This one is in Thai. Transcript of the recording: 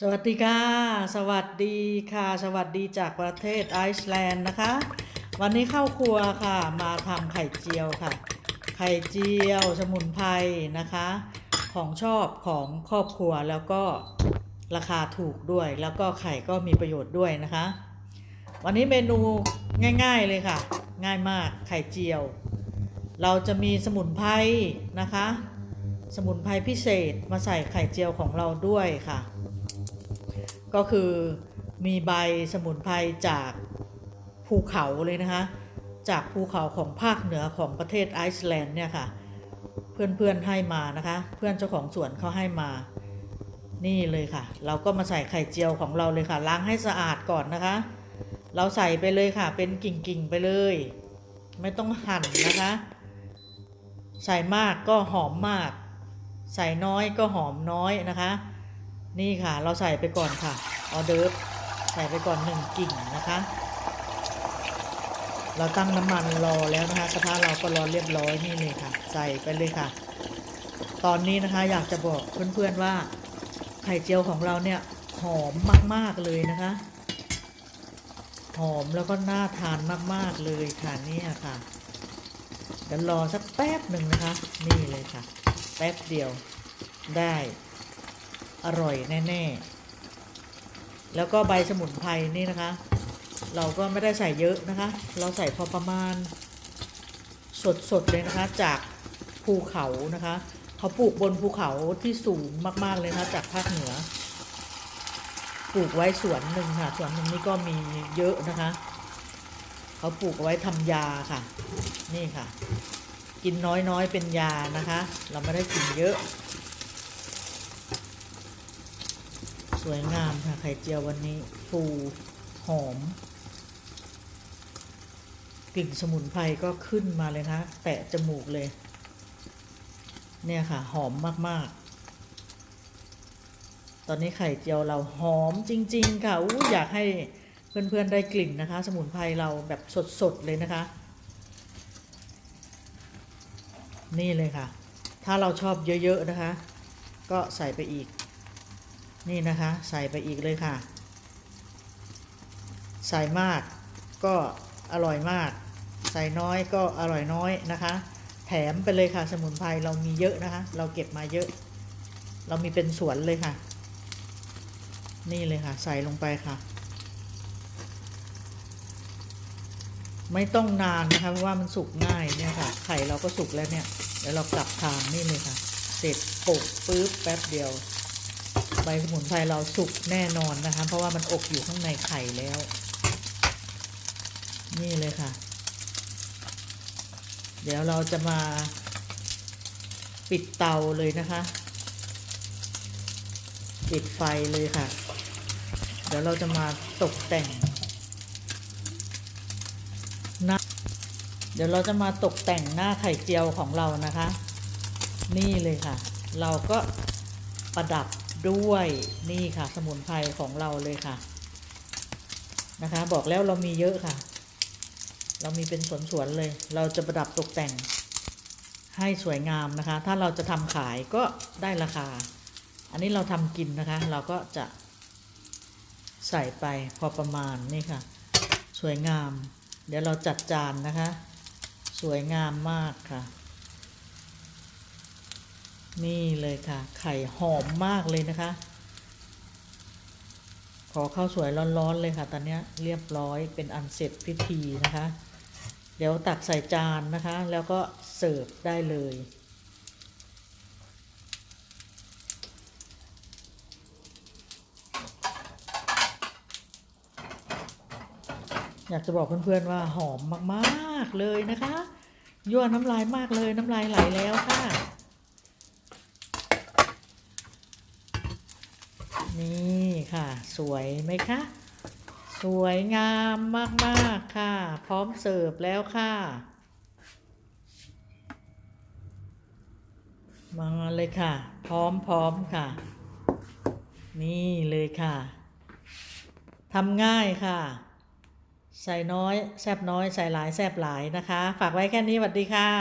สวัสดีค่ะ สวัสดีค่ะ สวัสดีจากประเทศไอซ์แลนด์นะคะ วันนี้เข้าครัวค่ะ มาทำไข่เจียวค่ะ ไข่เจียวสมุนไพรนะคะ ของชอบของครอบครัวแล้วก็ราคาถูกด้วย แล้วก็ไข่ก็มีประโยชน์ด้วยนะคะ วันนี้เมนูง่าย ๆเลยค่ะ ง่ายมากไข่เจียว เราจะมีสมุนไพรนะคะ สมุนไพรพิเศษมาใส่ไข่เจียวของเราด้วยค่ะ ก็คือมีใบสมุนไพรจากภูเขาเลยนะคะ จากภูเขาของภาคเหนือของประเทศไอซ์แลนด์เนี่ยค่ะ เพื่อนๆให้มานะคะ เพื่อนเจ้าของสวนเขาให้มา นี่เลยค่ะ เราก็มาใส่ไข่เจียวของเราเลยค่ะ ล้างให้สะอาดก่อนนะคะ เราใส่ไปเลยค่ะ เป็นกิ่งๆไปเลย ไม่ต้องหั่นนะคะ ใส่มากก็หอมมาก ใส่น้อยก็หอมน้อยนะคะ นี่ค่ะเราใส่ไปก่อนค่ะออเดิร์ฟใส่ไปก่อนหนึ่งกิ่งนะคะ เราตั้งน้ำมันรอแล้วนะคะกระทะเราก็รอเรียบร้อยนี่เลยค่ะ ใส่ไปเลยค่ะ ตอนนี้นะคะอยากจะบอกเพื่อนๆว่าไข่เจียวของเราเนี่ยหอมมากๆเลยนะคะ หอมแล้วก็น่าทานมากๆเลยค่ะเนี่ยค่ะเดี๋ยวรอสักแป๊บหนึ่งนะคะ นี่เลยค่ะ แป๊บเดียวได้ อร่อยแน่ๆ แล้วก็ใบสมุนไพรนี่นะคะ เราก็ไม่ได้ใส่เยอะนะคะ เราใส่พอประมาณ สดๆเลยนะคะจากภูเขานะคะ เขาปลูกบนภูเขาที่สูงมากๆเลยนะคะจากภาคเหนือ ปลูกไว้สวนหนึ่งค่ะสวนหนึ่งนี่ก็มีเยอะนะคะ เขาปลูกไว้ทำยาค่ะ นี่ค่ะ กินน้อยๆเป็นยานะคะ เราไม่ได้กินเยอะ สวยงามค่ะไข่เจียววันนี้ฟูหอม กลิ่นสมุนไพรก็ขึ้นมาเลยนะแตะจมูกเลย เนี่ยค่ะ หอมมากๆ ตอนนี้ไข่เจียวเราหอมจริง ๆ ค่ะอู้อยากให้เพื่อนๆได้กลิ่นนะคะ สมุนไพรเราแบบสดๆเลยนะคะ นี่เลยค่ะ ถ้าเราชอบเยอะ ๆ นะคะ ก็ใส่ไปอีก นี่นะคะใส่ไปอีกเลยค่ะ ใส่มากก็อร่อยมาก ใส่น้อยก็อร่อยน้อยนะคะ แถมไปเลยค่ะ สมุนไพรเรามีเยอะนะคะ เราเก็บมาเยอะ เรามีเป็นสวนเลยค่ะ นี่เลยค่ะ ใส่ลงไปค่ะ ไม่ต้องนานนะคะเพราะว่ามันสุกง่ายเนี่ยค่ะ ไข่เราก็สุกแล้วเนี่ยเดี๋ยวเรากลับทางนี่เลยค่ะ เสร็จโปกปุ๊บแป๊บเดียว ใบสมุนไพรเราสุกแน่นอนนะคะ เพราะว่ามันอบอยู่ข้างในไข่แล้ว นี่เลยค่ะ เดี๋ยวเราจะมาปิดเตาเลยนะคะ ปิดไฟเลยค่ะ เดี๋ยวเราจะมาตกแต่งหน้าเดี๋ยวเราจะมาตกแต่งหน้าไข่เจียวของเรานะคะ นี่เลยค่ะ เราก็ประดับ ด้วยนี่ค่ะ สมุนไพรของเราเลยค่ะ นะคะ บอกแล้วเรามีเยอะค่ะ เรามีเป็นสวนๆเลย เราจะประดับตกแต่งให้สวยงามนะคะ ถ้าเราจะทำขายก็ได้ราคา อันนี้เราทำกินนะคะ เราก็จะใส่ไปพอประมาณนี่ค่ะ สวยงาม เดี๋ยวเราจัดจานนะคะ สวยงามมากค่ะ นี่เลยค่ะ ไข่หอมมากเลยนะคะ ขอข้าวสวยร้อนๆเลยค่ะ ตอนนี้เรียบร้อยเป็นอันเสร็จพิธีนะคะ เดี๋ยวตักใส่จานนะคะ แล้วก็เสิร์ฟได้เลยอยากจะบอกเพื่อนๆว่าหอมมากๆเลยนะคะ ยั่วน้ำลายมากเลยน้ำลายไหลแล้วค่ะ นี่ค่ะ สวยไหมคะ สวยงามมากๆค่ะ พร้อมเสิร์ฟแล้วค่ะ มาเลยค่ะ พร้อมๆค่ะ นี่เลยค่ะทำง่ายค่ะ ใส่น้อยแซบน้อย ใส่หลายแซบหลายนะคะ ฝากไว้แค่นี้สวัสดีค่ะ